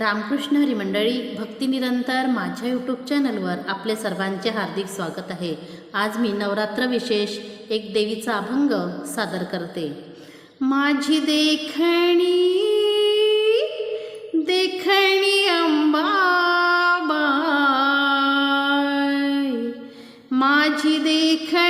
रामकृष्ण हरी मंडळी भक्तिनिरंतर माझ्या यूट्यूब चॅनलवर आपले सर्वांचे हार्दिक स्वागत आहे. आज मी नवरात्र विशेष एक देवीचा अभंग सादर करते. माझी देखणी देखणी अंबा माझी देखणी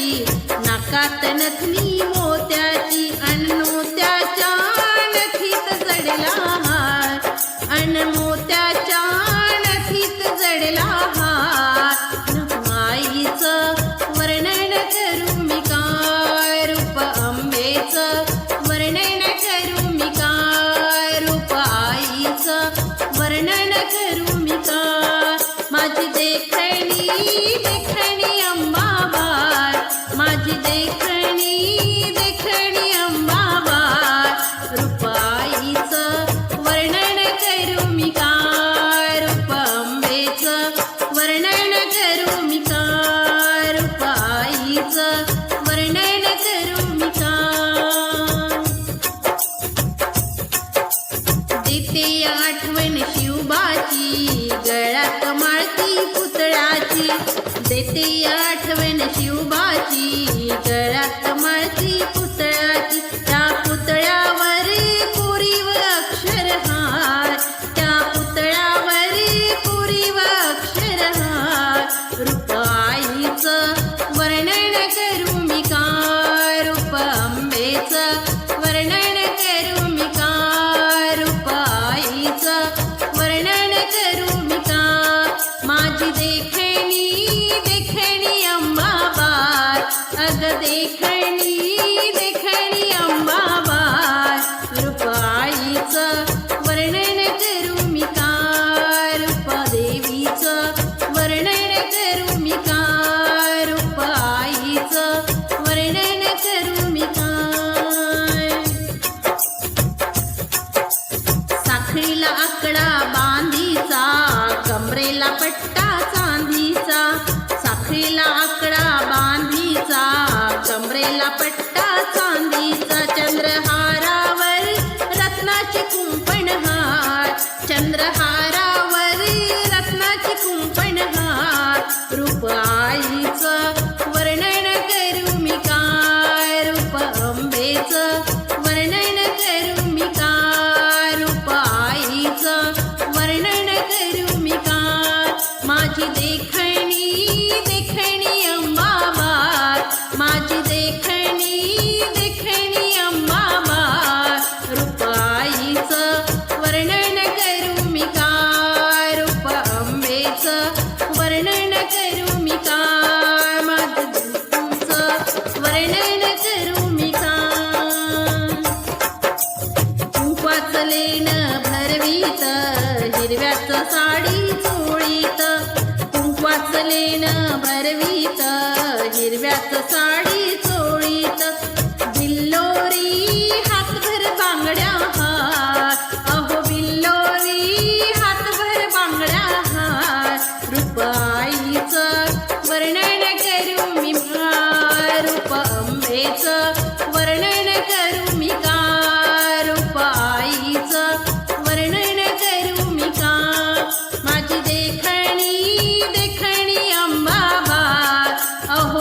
मोत्याची नाकात नथनी मोत्याची अण्णो त्याच्या नथीत जडला हार अण मोत्याच्या नथीत जडला हार माईचं वर्णन करू मी काय? रूप आंबेचं वर्णन करू मी काय? रूप आईचं वर्णन करू मी काय? आठवण शिवबाची. দেখে भरवीत हिरव्याच साडी चोळीत कुंकवाच लेन भरवीत हिरव्याच साडी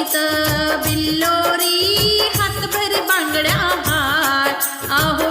करीत बिल्लोरी हातभर बांगड्या हात. आहो